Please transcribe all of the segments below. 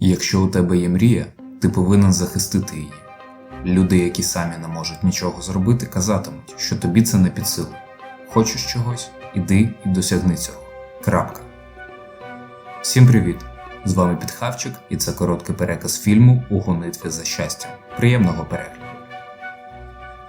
Якщо у тебе є мрія, ти повинен захистити її. Люди, які самі не можуть нічого зробити, казатимуть, що тобі це не під силу. Хочеш чогось? Іди і досягни цього. Крапка. Всім привіт! З вами Підхавчик, і це короткий переказ фільму у гонитві за щастям. Приємного перегляду.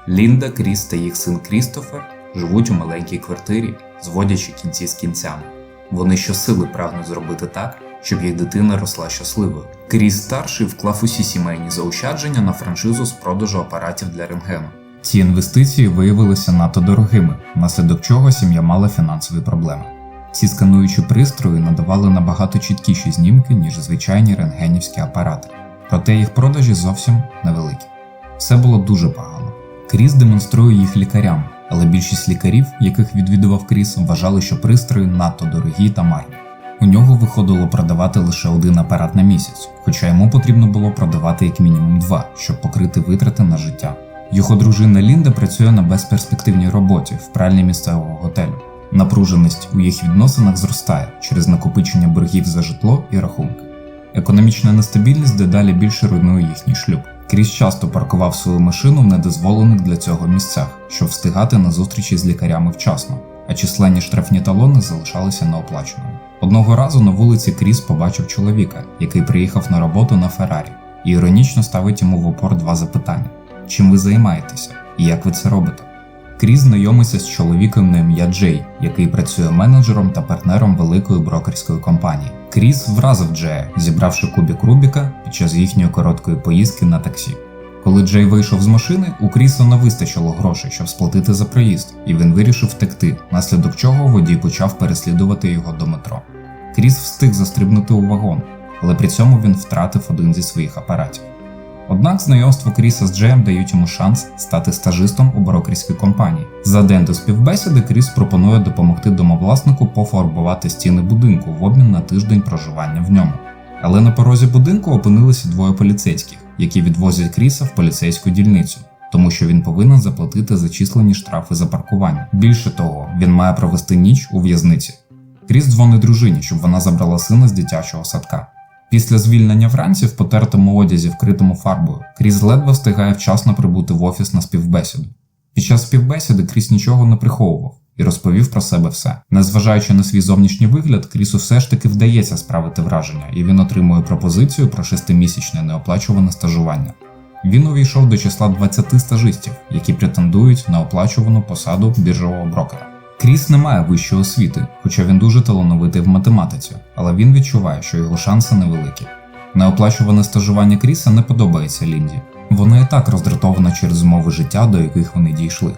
Лінда, Кріс та їх син Крістофер живуть у маленькій квартирі, зводячи кінці з кінцями. Вони щосили прагнуть зробити так, щоб їх дитина росла щасливою. Кріс старший вклав усі сімейні заощадження на франшизу з продажу апаратів для рентгену. Ці інвестиції виявилися надто дорогими, внаслідок чого сім'я мала фінансові проблеми. Ці скануючі пристрої надавали набагато чіткіші знімки, ніж звичайні рентгенівські апарати, проте їх продажі зовсім невеликі. Все було дуже погано. Кріс демонструє їх лікарям, але більшість лікарів, яких відвідував Кріс, вважали, що пристрої надто дорогі та марні. У нього виходило продавати лише один апарат на місяць, хоча йому потрібно було продавати як мінімум два, щоб покрити витрати на життя. Його дружина Лінда працює на безперспективній роботі в пральні місцевого готелю. Напруженість у їх відносинах зростає через накопичення боргів за житло і рахунки. Економічна нестабільність дедалі більше руйнує їхній шлюб. Кріс часто паркував свою машину в недозволених для цього місцях, щоб встигати на зустрічі з лікарями вчасно, а численні штрафні талони залишалися неоплаченими. Одного разу на вулиці Кріс побачив чоловіка, який приїхав на роботу на Феррарі, і іронічно ставить йому в опор два запитання: чим ви займаєтеся і як ви це робите? Кріс знайомиться з чоловіком на ім'я Джей, який працює менеджером та партнером великої брокерської компанії. Кріс вразив Джея, зібравши кубік Рубіка під час їхньої короткої поїздки на таксі. Коли Джей вийшов з машини, у Кріса не вистачило грошей, щоб сплатити за проїзд, і він вирішив втекти, наслідок чого водій почав переслідувати його до метро. Кріс встиг застрибнути у вагон, але при цьому він втратив один зі своїх апаратів. Однак знайомство Кріса з Джеєм дають йому шанс стати стажистом у брокерській компанії. За день до співбесіди Кріс пропонує допомогти домовласнику пофарбувати стіни будинку в обмін на тиждень проживання в ньому. Але на порозі будинку опинилися двоє поліцейських, які відвозять Кріса в поліцейську дільницю, тому що він повинен заплатити зачислені штрафи за паркування. Більше того, він має провести ніч у в'язниці. Кріс дзвонить дружині, щоб вона забрала сина з дитячого садка. Після звільнення вранці в потертому одязі, вкритому фарбою, Кріс ледве встигає вчасно прибути в офіс на співбесіду. Під час співбесіди Кріс нічого не приховував і розповів про себе все. Незважаючи на свій зовнішній вигляд, Крісу все ж таки вдається справити враження, і він отримує пропозицію про шестимісячне неоплачуване стажування. Він увійшов до числа 20 стажистів, які претендують на оплачувану посаду біржового брокера. Кріс не має вищої освіти, хоча він дуже талановитий в математиці, але він відчуває, що його шанси невеликі. Неоплачуване стажування Кріса не подобається Лінді. Вона і так роздратована через умови життя, до яких вони дійшли.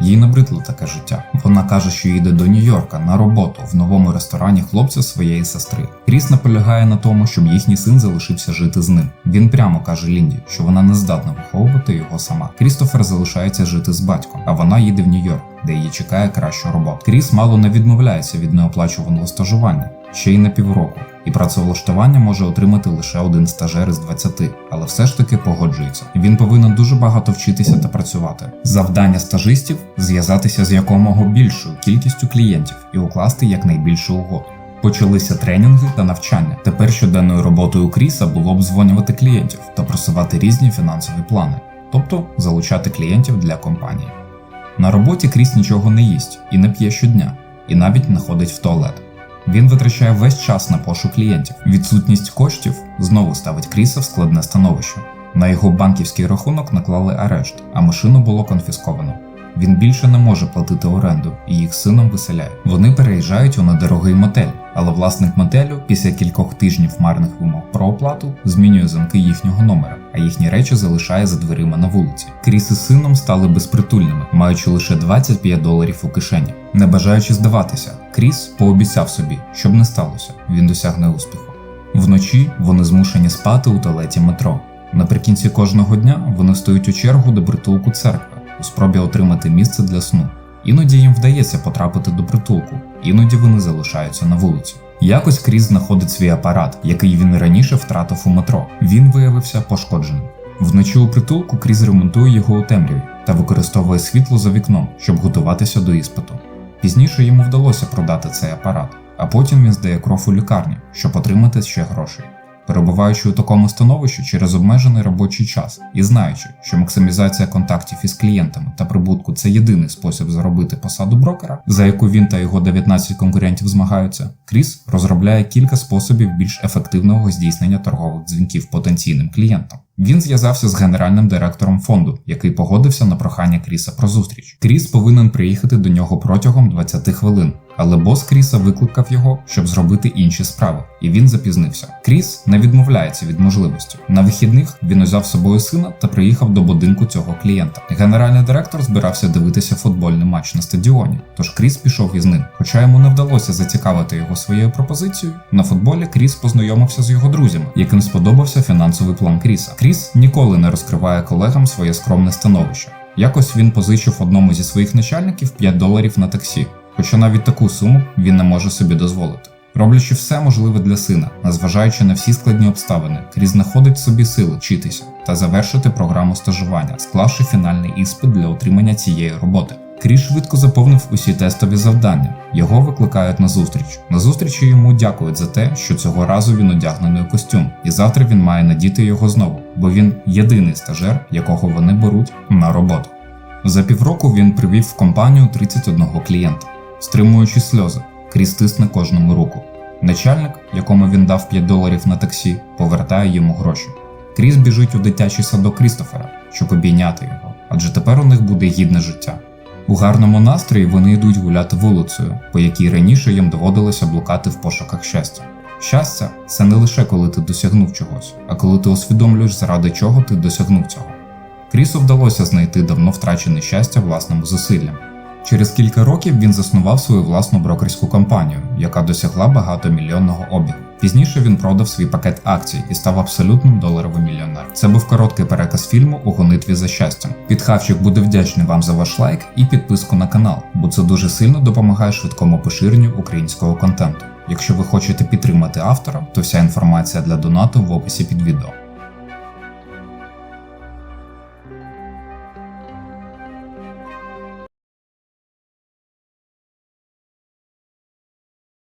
Їй набридло таке життя. Вона каже, що їде до Нью-Йорка на роботу в новому ресторані хлопця своєї сестри. Кріс наполягає на тому, щоб їхній син залишився жити з ним. Він прямо каже Лінді, що вона не здатна виховувати його сама. Крістофер залишається жити з батьком, а вона їде в Нью-Йорк, де її чекає краща робота. Кріс мало не відмовляється від неоплачуваного стажування ще й на півроку, і працевлаштування може отримати лише один стажер із 20, але все ж таки погоджується. Він повинен дуже багато вчитися та працювати. Завдання стажистів зв'язатися з якомога більшою кількістю клієнтів і укласти якнайбільшу угоду. Почалися тренінги та навчання. Тепер щоденною роботою Кріса було обдзвонювати клієнтів та просувати різні фінансові плани, тобто залучати клієнтів для компанії. На роботі Кріс нічого не їсть і не п'є щодня, і навіть не ходить в туалет. Він витрачає весь час на пошук клієнтів. Відсутність коштів знову ставить Кріса в складне становище. На його банківський рахунок наклали арешт, а машину було конфісковано. Він більше не може платити оренду, і їх сином виселяють. Вони переїжджають у недорогий мотель, але власник мотелю після кількох тижнів марних вимог про оплату змінює замки їхнього номера, а їхні речі залишає за дверима на вулиці. Кріс із сином стали безпритульними, маючи лише 25 доларів у кишені. Не бажаючи здаватися, Кріс пообіцяв собі, щоб не сталося, він досягне успіху. Вночі вони змушені спати у туалеті метро. Наприкінці кожного дня вони стоять у чергу до притулку церкви у спробі отримати місце для сну. Іноді їм вдається потрапити до притулку, іноді вони залишаються на вулиці. Якось Кріс знаходить свій апарат, який він раніше втратив у метро. Він виявився пошкодженим. Вночі у притулку Кріс ремонтує його у темряві та використовує світло за вікном, щоб готуватися до іспиту. Пізніше йому вдалося продати цей апарат, а потім він здає кров у лікарню, щоб отримати ще грошей. Перебуваючи у такому становищі через обмежений робочий час і знаючи, що максимізація контактів із клієнтами та прибутку це єдиний спосіб заробити посаду брокера, за яку він та його 19 конкурентів змагаються, Кріс розробляє кілька способів більш ефективного здійснення торгових дзвінків потенційним клієнтам. Він зв'язався з генеральним директором фонду, який погодився на прохання Кріса про зустріч. Кріс повинен приїхати до нього протягом 20 хвилин, але бос Кріса викликав його, щоб зробити інші справи, і він запізнився. Кріс не відмовляється від можливості. На вихідних він узяв з собою сина та приїхав до будинку цього клієнта. Генеральний директор збирався дивитися футбольний матч на стадіоні, тож Кріс пішов із ним. Хоча йому не вдалося зацікавити його своєю пропозицією, на футболі Кріс познайомився з його друзями, яким сподобався фінансовий план Кріса. Кріс ніколи не розкриває колегам своє скромне становище. Якось він позичив одному зі своїх начальників 5 доларів на таксі, хоча навіть таку суму він не може собі дозволити. Роблячи все можливе для сина, незважаючи на всі складні обставини, Кріс знаходить собі сили вчитися та завершити програму стажування, склавши фінальний іспит для отримання цієї роботи. Кріс швидко заповнив усі тестові завдання. Його викликають на зустріч. На зустрічі йому дякують за те, що цього разу він одягнений у костюм, і завтра він має надіти його знову, бо він єдиний стажер, якого вони беруть на роботу. За півроку він привів в компанію 31 клієнта, стримуючи сльози. Кріс тисне кожному руку. Начальник, якому він дав 5 доларів на таксі, повертає йому гроші. Кріс біжить у дитячий садок Крістофера, щоб обійняти його, адже тепер у них буде гідне життя. У гарному настрої вони йдуть гуляти вулицею, по якій раніше їм доводилося блукати в пошуках щастя. Щастя це не лише коли ти досягнув чогось, а коли ти усвідомлюєш, заради чого ти досягнув цього. Крісу вдалося знайти давно втрачене щастя власним зусиллям. Через кілька років він заснував свою власну брокерську компанію, яка досягла багатомільйонного обігу. Пізніше він продав свій пакет акцій і став абсолютним доларовим мільйонером. Це був короткий переказ фільму у гонитві за щастям. Підхавчик буде вдячний вам за ваш лайк і підписку на канал, бо це дуже сильно допомагає швидкому поширенню українського контенту. Якщо ви хочете підтримати автора, то вся інформація для донату в описі під відео.